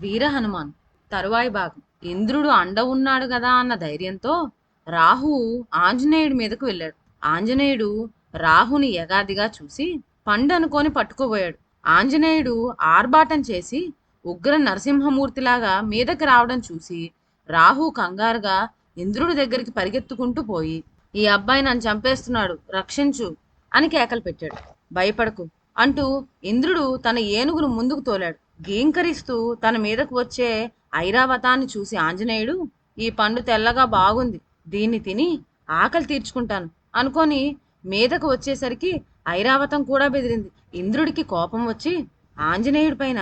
వీర హనుమాన్ తరువాయి భాగం. ఇంద్రుడు అండ ఉన్నాడు కదా అన్న ధైర్యంతో రాహువు ఆంజనేయుడి మీదకు వెళ్ళాడు. ఆంజనేయుడు రాహుని యగాదిగా చూసి పండు అనుకొని పట్టుకోబోయాడు ఆంజనేయుడు ఆర్భాటం చేసి ఉగ్ర నరసింహమూర్తిలాగా మీదకి రావడం చూసి రాహు కంగారుగా ఇంద్రుడి దగ్గరికి పరిగెత్తుకుంటూ పోయి ఈ అబ్బాయి నన్ను చంపేస్తున్నాడు రక్షించు అని కేకలు పెట్టాడు. భయపడకు అంటూ ఇంద్రుడు తన ఏనుగును ముందుకు తోలాడు. గీంకరిస్తూ తన మీదకు వచ్చే ఐరావతాన్ని చూసి ఆంజనేయుడు ఈ పండు తెల్లగా బాగుంది. దీన్ని తిని ఆకలి తీర్చుకుంటాను అనుకొని మీదకు వచ్చేసరికి ఐరావతం కూడా బెదిరింది. ఇంద్రుడికి కోపం వచ్చి ఆంజనేయుడి పైన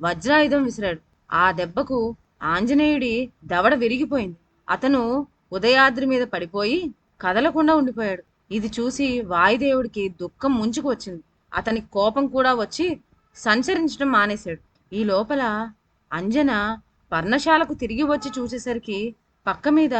వజ్రాయుధం విసిరాడు. ఆ దెబ్బకు ఆంజనేయుడి దవడ విరిగిపోయింది. అతను ఉదయాద్రి మీద పడిపోయి కదలకుండా ఉండిపోయాడు. ఇది చూసి వాయుదేవుడికి దుఃఖం ముంచుకు వచ్చింది. అతనికి కోపం కూడా వచ్చి సంచరించడం మానేశాడు. ఈ లోపల అంజన పర్ణశాలకు తిరిగి వచ్చి చూసేసరికి పక్క మీద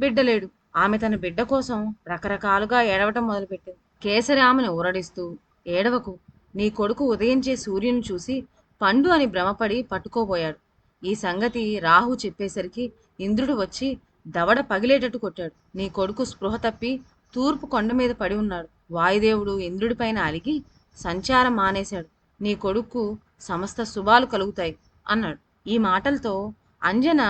బిడ్డలేడు ఆమె తన బిడ్డ కోసం రకరకాలుగా ఏడవటం మొదలుపెట్టింది. కేసరి ఆమెను ఊరడిస్తూ ఏడవకు. నీ కొడుకు ఉదయించే సూర్యుని చూసి పండు అని భ్రమపడి పట్టుకోబోయాడు. ఈ సంగతి రాహు చెప్పేసరికి ఇంద్రుడు వచ్చి దవడ పగిలేటట్టు కొట్టాడు. నీ కొడుకు స్పృహ తప్పి తూర్పు కొండ మీద పడి ఉన్నాడు. వాయుదేవుడు ఇంద్రుడిపైన అలిగి సంచారం మానేశాడు. నీ కొడుకు సమస్త శుభాలు కలుగుతాయి అన్నాడు. ఈ మాటలతో అంజన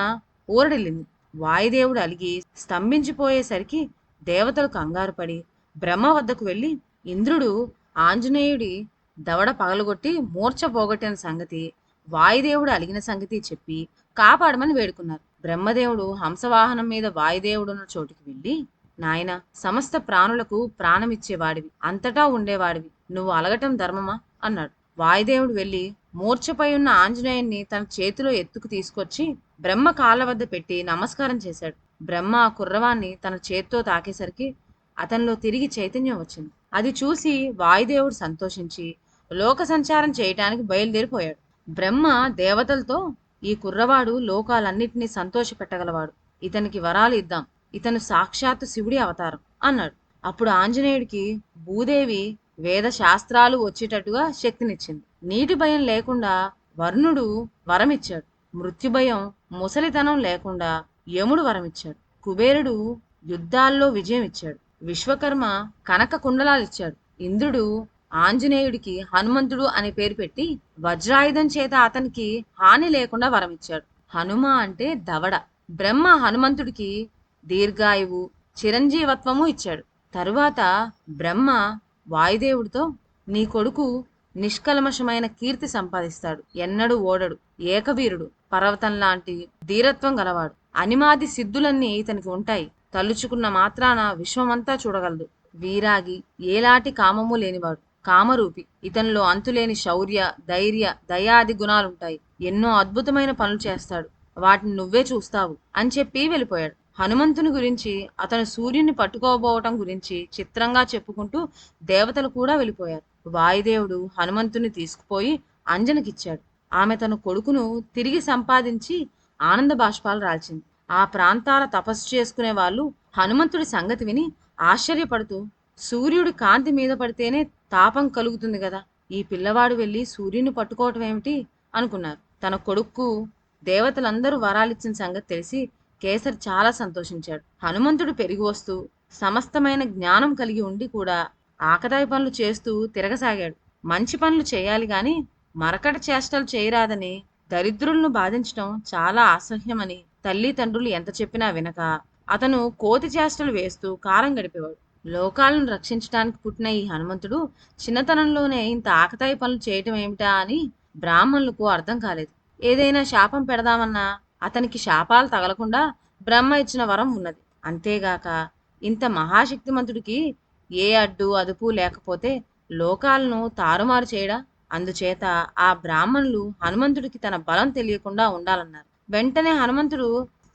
ఊరడిల్లింది. వాయుదేవుడు అలిగి స్తంభించిపోయేసరికి దేవతలు కంగారు పడి బ్రహ్మ వద్దకు వెళ్ళి ఇంద్రుడు ఆంజనేయుడి దవడ పగలగొట్టి మూర్ఛ పోగొట్టిన సంగతి వాయుదేవుడు అలిగిన సంగతి చెప్పి కాపాడమని వేడుకున్నారు. బ్రహ్మదేవుడు హంసవాహనం మీద వాయుదేవుడున్న చోటికి వెళ్ళి నాయన సమస్త ప్రాణులకు ప్రాణమిచ్చేవాడివి అంతటా ఉండేవాడివి నువ్వు అలగటం ధర్మమా? అన్నాడు. వాయుదేవుడు వెళ్ళి మూర్ఛపై ఉన్న ఆంజనేయుణ్ణి తన చేతిలో ఎత్తుకు తీసుకొచ్చి బ్రహ్మ కాళ్ళ వద్ద పెట్టి నమస్కారం చేశాడు. బ్రహ్మ ఆ కుర్రవాన్ని తన చేత్తో తాకేసరికి అతనిలో తిరిగి చైతన్యం వచ్చింది. అది చూసి వాయుదేవుడు సంతోషించి లోక సంచారం చేయటానికి బయలుదేరిపోయాడు. బ్రహ్మ దేవతలతో ఈ కుర్రవాడు లోకాలన్నిటినీ సంతోషపెట్టగలవాడు. ఇతనికి వరాలు ఇద్దాం. ఇతను సాక్షాత్తు శివుడి అవతారం అన్నాడు. అప్పుడు ఆంజనేయుడికి భూదేవి వేద శాస్త్రాలు వచ్చేటట్టుగా శక్తినిచ్చింది. నీటి భయం లేకుండా వర్ణుడు వరమిచ్చాడు. మృత్యు భయం ముసలితనం లేకుండా యముడు వరమిచ్చాడు. కుబేరుడు యుద్ధాల్లో విజయం ఇచ్చాడు. విశ్వకర్మ కనక కుండలాలు ఇచ్చాడు. ఇంద్రుడు ఆంజనేయుడికి హనుమంతుడు అనే పేరు పెట్టి వజ్రాయుధం చేత అతనికి హాని లేకుండా వరమిచ్చాడు. హనుమ అంటే దవడ. బ్రహ్మ హనుమంతుడికి దీర్ఘాయువు చిరంజీవత్వము ఇచ్చాడు. తరువాత బ్రహ్మ వాయుదేవుడితో నీ కొడుకు నిష్కల్మషమైన కీర్తి సంపాదిస్తాడు. ఎన్నడూ ఓడడు. ఏకవీరుడు. పర్వతం లాంటి ధీరత్వం గలవాడు. అనిమాది సిద్ధులన్నీ ఇతనికి ఉంటాయి. తలుచుకున్న మాత్రాన విశ్వమంతా చూడగలదు. వీరాగి ఏలాంటి కామము లేనివాడు. కామరూపి. ఇతనిలో అంతులేని శౌర్య ధైర్య దయాది గుణాలుంటాయి. ఎన్నో అద్భుతమైన పనులు చేస్తాడు. వాటిని నువ్వే చూస్తావు అని చెప్పి వెళ్ళిపోయాడు. హనుమంతుని గురించి అతను సూర్యుని పట్టుకోబోవటం గురించి చిత్రంగా చెప్పుకుంటూ దేవతలు కూడా వెళ్ళిపోయారు. వాయుదేవుడు హనుమంతుని తీసుకుపోయి అంజనకిచ్చాడు ఆమె తన కొడుకును తిరిగి సంపాదించి ఆనంద బాష్పాలు రాల్చింది. ఆ ప్రాంతాల తపస్సు చేసుకునే వాళ్ళు హనుమంతుడి సంగతి విని ఆశ్చర్యపడుతూ సూర్యుడి కాంతి మీద పడితేనే తాపం కలుగుతుంది కదా ఈ పిల్లవాడు వెళ్ళి సూర్యుని పట్టుకోవటం ఏమిటి? అనుకున్నారు. తన కొడుక్కు దేవతలందరూ వరాలిచ్చిన సంగతి తెలిసి కేసరి చాలా సంతోషించాడు. హనుమంతుడు పెరిగి వస్తూ సమస్తమైన జ్ఞానం కలిగి ఉండి కూడా ఆకదాయి పనులు చేస్తూ తిరగసాగాడు. మంచి పనులు చేయాలి గాని మరకట చేష్టలు చేయరాదని దరిద్రులను బాధించడం చాలా అసహ్యమని తల్లి తండ్రులు ఎంత చెప్పినా వినక అతను కోతి చేష్టలు వేస్తూ కాలం గడిపేవాడు. లోకాలను రక్షించడానికి పుట్టిన ఈ హనుమంతుడు చిన్నతనంలోనే ఇంత ఆకతాయి పనులు చేయటం ఏమిటా అని బ్రాహ్మణులకు అర్థం కాలేదు. ఏదైనా శాపం పెడదామన్నా అతనికి శాపాలు తగలకుండా బ్రహ్మ ఇచ్చిన వరం ఉన్నది. అంతేగాక ఇంత మహాశక్తిమంతుడికి ఏ అడ్డు అదుపు లేకపోతే లోకాలను తారుమారు చేయడా? అందుచేత ఆ బ్రాహ్మణులు హనుమంతుడికి తన బలం తెలియకుండా ఉండాలన్నారు. వెంటనే హనుమంతుడు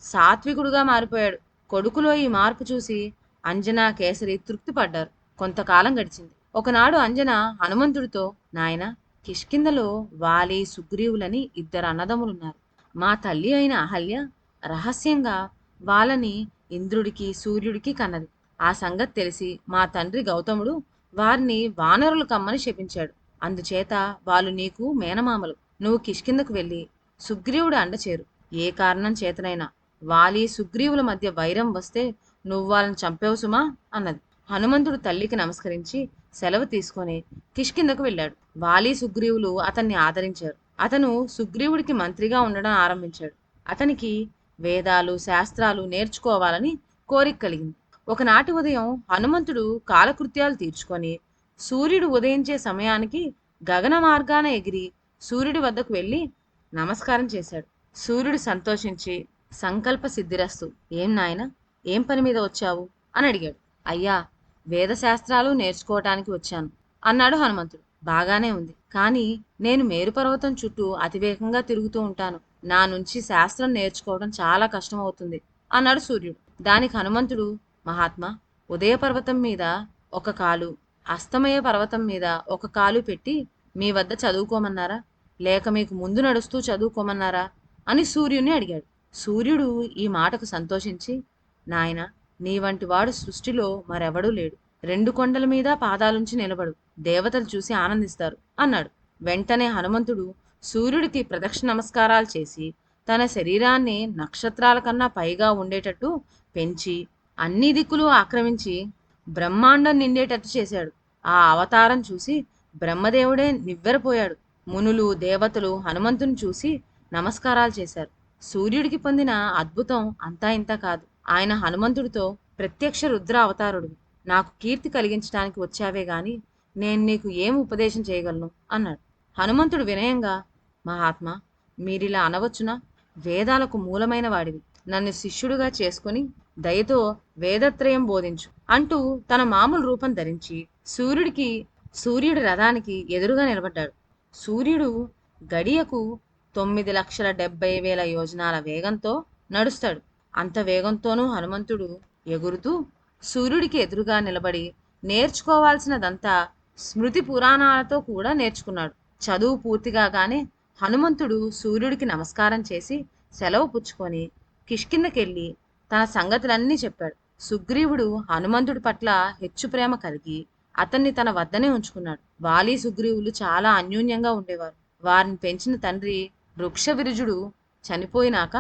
సాత్వికుడుగా మారిపోయాడు. కొడుకులో ఈ మార్పు చూసి అంజన కేసరి తృప్తి పడ్డారు కొంతకాలం గడిచింది. ఒకనాడు అంజన హనుమంతుడితో నాయన కిష్కిందలో వాలి సుగ్రీవులని ఇద్దరు అన్నదమ్ములున్నారు. మా తల్లి అయిన అహల్య రహస్యంగా వాళ్ళని ఇంద్రుడికి సూర్యుడికి కన్నది. ఆ సంగతి తెలిసి మా తండ్రి గౌతముడు వారిని వానరులు కమ్మని శపించాడు. అందుచేత వాళ్ళు నీకు మేనమామలు. నువ్వు కిష్కిందకు వెళ్ళి సుగ్రీవుడు అండచేరు ఏ కారణం చేతనైనా వాలి సుగ్రీవుల మధ్య వైరం వస్తే నువ్వు వాళ్ళని చంపేవు సుమా అన్నది. హనుమంతుడు తల్లికి నమస్కరించి సెలవు తీసుకొని కిష్కిందకు వెళ్ళాడు. వాలి సుగ్రీవులు అతన్ని ఆదరించారు. అతను సుగ్రీవుడికి మంత్రిగా ఉండడం ఆరంభించాడు. అతనికి వేదాలు శాస్త్రాలు నేర్చుకోవాలని కోరిక కలిగింది. ఒకనాటి ఉదయం హనుమంతుడు కాలకృత్యాలు తీర్చుకొని సూర్యుడు ఉదయించే సమయానికి గగన మార్గాన ఎగిరి సూర్యుడి వద్దకు వెళ్ళి నమస్కారం చేశాడు. సూర్యుడు సంతోషించి సంకల్ప సిద్ధిరస్తు ఏం నాయన ఏం పని మీద వచ్చావు? అని అడిగాడు. అయ్యా వేదశాస్త్రాలు నేర్చుకోవటానికి వచ్చాను అన్నాడు హనుమంతుడు. బాగానే ఉంది. కానీ నేను మేరుపర్వతం చుట్టూ అతివేగంగా తిరుగుతూ ఉంటాను. నా నుంచి శాస్త్రం నేర్చుకోవడం చాలా కష్టం అవుతుంది అన్నాడు సూర్యుడు. దానికి హనుమంతుడు మహాత్మా ఉదయ పర్వతం మీద ఒక కాలు అస్తమయ పర్వతం మీద ఒక కాలు పెట్టి మీ వద్ద చదువుకోమన్నారా? లేక మీకు ముందు నడుస్తూ చదువుకోమన్నారా? అని సూర్యుని అడిగాడు. సూర్యుడు ఈ మాటకు సంతోషించి నాయన నీ వంటి వాడు సృష్టిలో మరెవడూ లేడు. రెండు కొండల మీద పాదాలుంచి నిలబడు. దేవతలు చూసి ఆనందిస్తారు అన్నాడు. వెంటనే హనుమంతుడు సూర్యుడికి ప్రదక్షిణ నమస్కారాలు చేసి తన శరీరాన్ని నక్షత్రాల కన్నా పైగా ఉండేటట్టు పెంచి అన్ని దిక్కులు ఆక్రమించి బ్రహ్మాండం నిండేటట్టు చేశాడు. ఆ అవతారం చూసి బ్రహ్మదేవుడే నివ్వెరపోయాడు. మునులు దేవతలు హనుమంతుని చూసి నమస్కారాలు చేశారు. సూర్యుడికి పొందిన అద్భుతం అంతా ఇంత కాదు. ఆయన హనుమంతుడితో ప్రత్యక్ష రుద్ర అవతారుడు. నాకు కీర్తి కలిగించడానికి వచ్చావే గాని నేను నీకు ఏం ఉపదేశం చేయగలను? అన్నాడు. హనుమంతుడు వినయంగా మహాత్మా మీరిలా అనవచ్చునా? వేదాలకు మూలమైన వాడివి. నన్ను శిష్యుడుగా చేసుకుని దయతో వేదత్రయం బోధించు అంటూ తన మామూలు రూపం ధరించి సూర్యుడికి సూర్యుడి రథానికి ఎదురుగా నిలబడ్డాడు. సూర్యుడు గడియకు తొమ్మిది లక్షల డెబ్బై వేల యోజనాల వేగంతో నడుస్తాడు. అంత వేగంతోనూ హనుమంతుడు ఎగురుతూ సూర్యుడికి ఎదురుగా నిలబడి నేర్చుకోవాల్సినదంతా స్మృతి పురాణాలతో కూడా నేర్చుకున్నాడు. చదువు పూర్తిగా కానీ హనుమంతుడు సూర్యుడికి నమస్కారం చేసి సెలవు పుచ్చుకొని కిష్కిందకెళ్ళి తన సంగతులన్నీ చెప్పాడు. సుగ్రీవుడు హనుమంతుడి పట్ల హెచ్చు ప్రేమ కలిగి అతన్ని తన వద్దనే ఉంచుకున్నాడు. వాలి సుగ్రీవులు చాలా అన్యోన్యంగా ఉండేవారు. వారిని పెంచిన తండ్రి వృక్ష విరుజుడు చనిపోయినాక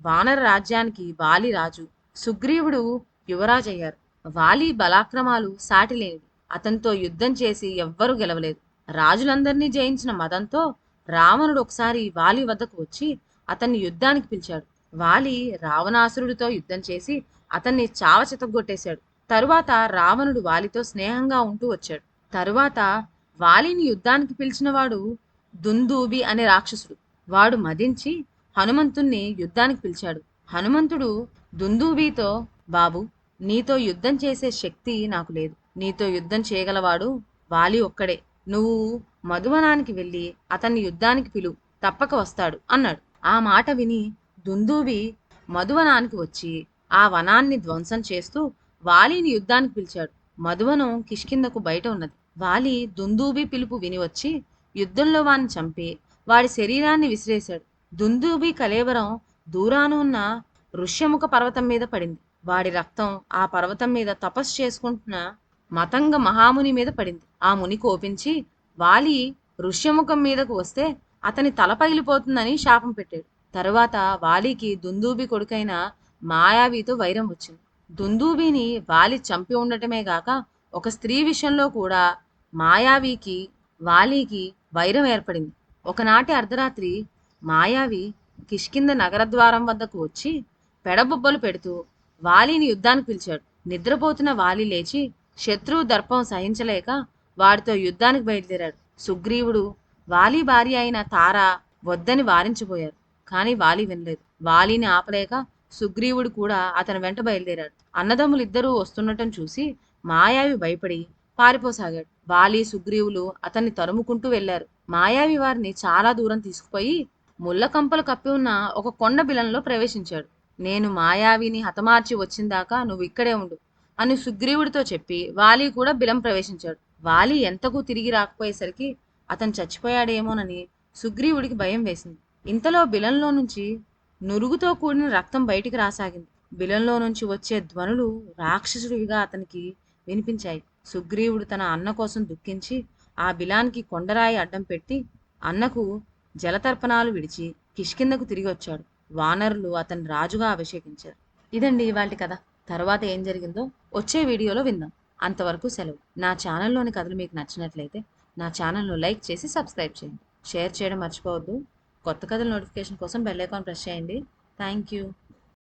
వానర రాజ్యానికి వాలి రాజు సుగ్రీవుడు యువరాజయ్యారు. వాలి బలాక్రమాలు సాటిలేనివి అతనితో యుద్ధం చేసి ఎవ్వరూ గెలవలేదు. రాజులందరినీ జయించిన మదంతో రావణుడు ఒకసారి వాలి వద్దకు వచ్చి అతన్ని యుద్ధానికి పిలిచాడు. వాలి రావణాసురుడితో యుద్ధం చేసి అతన్ని చావ చితగొట్టేశాడు తరువాత రావణుడు వాలితో స్నేహంగా ఉంటూ వచ్చాడు. తరువాత వాలిని యుద్ధానికి పిలిచినవాడు దుందూబి అనే రాక్షసుడు. వాడు మదించి హనుమంతుణ్ణి యుద్ధానికి పిలిచాడు. హనుమంతుడు దుందూబితో బాబు నీతో యుద్ధం చేసే శక్తి నాకు లేదు. నీతో యుద్ధం చేయగలవాడు వాలి ఒక్కడే. నువ్వు మధువనానికి వెళ్ళి అతన్ని యుద్ధానికి పిలు తప్పక వస్తాడు అన్నాడు. ఆ మాట విని దుందూబి మధువనానికి వచ్చి ఆ వనాన్ని ధ్వంసం చేస్తూ వాలిని యుద్ధానికి పిలిచాడు. మధువనం కిష్కిందకు బయట ఉన్నది. వాలి దుందూబి పిలుపు విని వచ్చి యుద్ధంలో వాణ్ణి చంపి వాడి శరీరాన్ని విసిరేశాడు. దుందూబి కలేవరం దూరాన ఉన్న ఋష్యముఖ పర్వతం మీద పడింది. వాడి రక్తం ఆ పర్వతం మీద తపస్సు చేసుకుంటున్న మతంగ మహాముని మీద పడింది. ఆ ముని కోపించి వాలి ఋష్యముఖం మీదకు వస్తే అతని తల పగిలిపోతుందని శాపం పెట్టాడు. తరువాత వాలికి దుందూబి కొడుకైన మాయావితో వైరం వచ్చింది. దుందూబిని వాలి చంపి ఉండటమే గాక ఒక స్త్రీ విషయంలో కూడా మాయావికి వాలికి వైరం ఏర్పడింది. ఒకనాటి అర్ధరాత్రి మాయావి కిష్కింద నగరద్వారం వద్దకు వచ్చి పెడబొబ్బలు పెడుతూ వాలీని యుద్ధానికి పిలిచాడు. నిద్రపోతున్న వాలి లేచి శత్రువు దర్పం సహించలేక వాడితో యుద్ధానికి బయలుదేరాడు. సుగ్రీవుడు వాలి భార్య అయిన తార వద్దని వారించిపోయారు. కానీ వాలి వినలేదు. వాలిని ఆపలేక సుగ్రీవుడు కూడా అతని వెంట బయలుదేరాడు. అన్నదమ్ములిద్దరూ వస్తుండటం చూసి మాయావి భయపడి పారిపోసాగాడు. వాలి సుగ్రీవులు అతన్ని తరుముకుంటూ వెళ్ళారు మాయావి వారిని చాలా దూరం తీసుకుపోయి ముళ్ళకంపలు కప్పి ఉన్న ఒక కొండ బిలంలో ప్రవేశించాడు. నేను మాయావిని హతమార్చి వచ్చిందాకా నువ్వు ఇక్కడే ఉండు. అని సుగ్రీవుడితో చెప్పి వాలి కూడా బిలం ప్రవేశించాడు. వాలి ఎంతకు తిరిగి రాకపోయేసరికి అతను చచ్చిపోయాడేమోనని సుగ్రీవుడికి భయం వేసింది. ఇంతలో బిలంలో నుంచి నురుగుతో కూడిన రక్తం బయటికి రాసాగింది. బిలంలో నుంచి వచ్చే ధ్వనులు రాక్షసుడివిగా అతనికి వినిపించాయి. సుగ్రీవుడు తన అన్న కోసం దుఃఖించి ఆ బిలానికి కొండరాయి అడ్డం పెట్టి అన్నకు జలతర్పణాలు విడిచి కిష్కిందకు తిరిగి వచ్చాడు. వానరులు అతన్ని రాజుగా అభిషేకించారు. ఇదండి ఇవాళ కథ. తర్వాత ఏం జరిగిందో వచ్చే వీడియోలో విందాం. అంతవరకు సెలవు. నా ఛానల్లోని కథలు మీకు నచ్చినట్లయితే నా ఛానల్ను లైక్ చేసి సబ్స్క్రైబ్ చేయండి. షేర్ చేయడం మర్చిపోవద్దు. కొత్త కథల నోటిఫికేషన్ కోసం బెల్ ఐకాన్ ప్రెస్ చేయండి. Thank you.